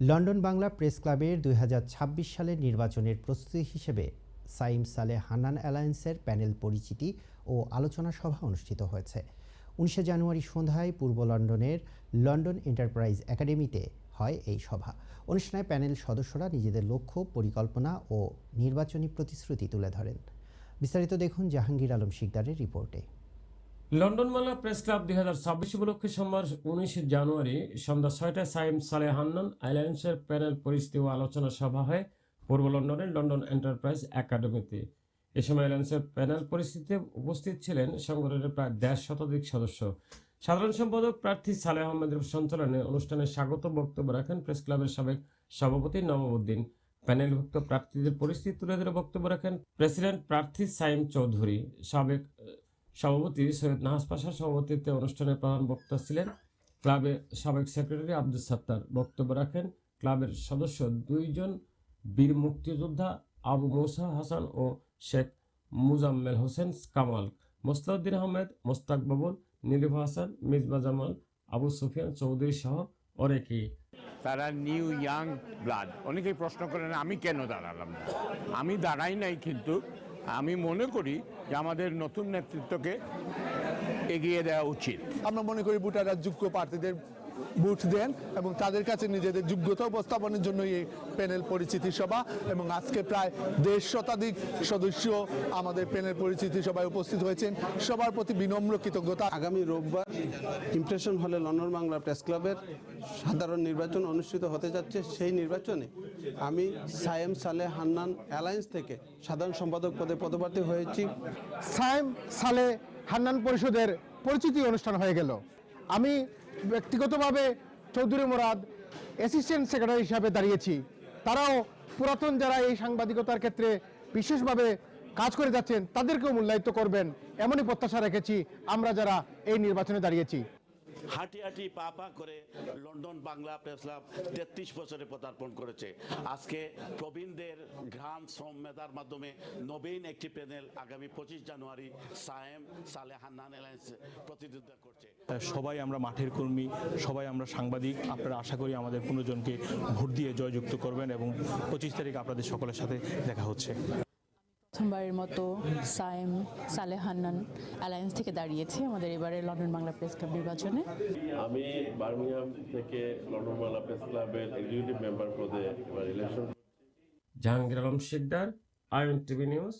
London Bangla press ক্লাবের দুই হাজার ছাব্বিশ সালের নির্বাচনের প্রস্তুতি হিসেবে সাইম সালে হান্নান অ্যালায়েন্সের প্যানেল পরিচিতি ও আলোচনা সভা অনুষ্ঠিত হয়েছে। উনিশে জানুয়ারি সন্ধ্যায় পূর্ব লন্ডনের লন্ডন এন্টারপ্রাইজ একাডেমিতে হয় এই সভা। অনুষ্ঠানে প্যানেল সদস্যরা নিজেদের লক্ষ্য, পরিকল্পনা ও নির্বাচনী প্রতিশ্রুতি তুলে ধরেন। বিস্তারিত দেখুন জাহাঙ্গীর আলম শিকদারের রিপোর্টে। লন্ডন মালা প্রেস ক্লাব দুই হাজার ছাব্বিশ উপলক্ষে সোমবার উনিশে জানুয়ারি সন্ধ্যা ছয়টায় সাইম সালে হান্নান আইল্যান্ডসের প্যানেল পরিস্থিতি ও আলোচনা সভা হয় পূর্ব লন্ডনের লন্ডন এন্টারপ্রাইজ একাডেমিতে। এ সময় আইল্যান্ডসের প্যানেল পরিস্থিতিতে উপস্থিত ছিলেন সংগঠনের প্রায় দেড় শতাধিক সদস্য। সাধারণ সম্পাদক প্রার্থী সালে আহমেদের সঞ্চালনে অনুষ্ঠানে স্বাগত বক্তব্য রাখেন প্রেস ক্লাবের সাবেক সভাপতি নবাবুদ্দিন প্যানেলভুক্ত প্রার্থীদের পরিস্থিতি তুলে ধরে বক্তব্য রাখেন প্রেসিডেন্ট প্রার্থী সাইম চৌধুরী। সাবেক সভাপতি সৈয়দ নাহাজ পাশার সভাপতিত্বে অনুষ্ঠানে প্রধান বক্তা ছিলেন ক্লাবের সাবেক সেক্রেটারি আব্দুল সাত্তার। বক্তব্য রাখেন ক্লাবের সদস্য দুইজন বীর মুক্তিযোদ্ধা আবু মৌসা হাসান ও শেখ মুজাম্মেল হোসেন কামাল মোস্তাউদ্দিন আহমেদ, মোস্তাক বাবুল নীলিফা হাসান মিজবা জামাল, আবু সুফিয়ান চৌধুরী সহ অনেকেই। তারা নিউ ইয়াং ব্লাড। অনেকেই প্রশ্ন করেন, আমি কেন দাঁড়ালাম আমি দাঁড়াই নাই কিন্তু আমি মনে করি যে আমাদের নতুন নেতৃত্বকে এগিয়ে দেওয়া উচিত। আমরা মনে করি ভোটাররা যোগ্য প্রার্থীদের ভোট দেন এবং তাদের কাছে নিজেদের যোগ্যতা উপস্থাপনের জন্য এই প্যানেল পরিচিতি সভা এবং আজকে প্রায় দেড় শতাধিক সদস্য আমাদের প্যানেল পরিচিতি সভায় উপস্থিত হয়েছেন। সবার প্রতি বিনম্র কৃতজ্ঞতা। আগামী রোববার ইমপ্রেশন হলে লন্ডন বাংলা প্রেস ক্লাবের সাধারণ নির্বাচন অনুষ্ঠিত হতে যাচ্ছে। সেই নির্বাচনে আমি সায়েম সালে হান্নান অ্যালায়েন্স থেকে সাধারণ সম্পাদক পদে পদপ্রার্থী হয়েছি। সায়েম সালে হান্নান পরিষদের পরিচিতি অনুষ্ঠান হয়ে গেল। আমি ব্যক্তিগতভাবে চৌধুরী মোরাদ অ্যাসিস্ট্যান্ট সেক্রেটারি হিসাবে দাঁড়িয়েছি। তারাও পুরাতন যারা এই সাংবাদিকতার ক্ষেত্রে বিশেষভাবে কাজ করে যাচ্ছেন, তাদেরকেও মূল্যায়িত করবেন। এমনই প্রত্যাশা রেখেছি আমরা যারা এই নির্বাচনে দাঁড়িয়েছি। হাঁটি হাঁটি পা পা করে লন্ডন, বাংলা প্রেস ক্লাব তেত্রিশ বছরে পদার্পণ করেছে। আজকে প্রবীণদের ঘ্রাণ শ্রম মেধার মাধ্যমে নবীন একটি প্যানেল আগামী পঁচিশ জানুয়ারি সায়েম সালে হান্নান অ্যালায়েন্স প্রতিদ্বন্দ্বিতা করছে। সবাই আমরা মাঠের কর্মী, সবাই আমরা সাংবাদিক, আপনারা আশা করি আমাদের পনেরোজনকে ভোট দিয়ে জয়যুক্ত করবেন এবং পঁচিশ তারিখ আপনাদের সকলের সাথে দেখা হচ্ছে। প্রথমবারের মতো সাইম সালে হান্নান অ্যালায়েন্স থেকে দাঁড়িয়েছে আমাদের এবারে লন্ডন বাংলা প্রেস ক্লাব নির্বাচনে। আমি বার্মিংহাম থেকে লন্ডন বাংলা প্রেস ক্লাবের এক্সিকিউটিভ মেম্বার পদে এবার election Jahangir Alam Sikdar IN TV news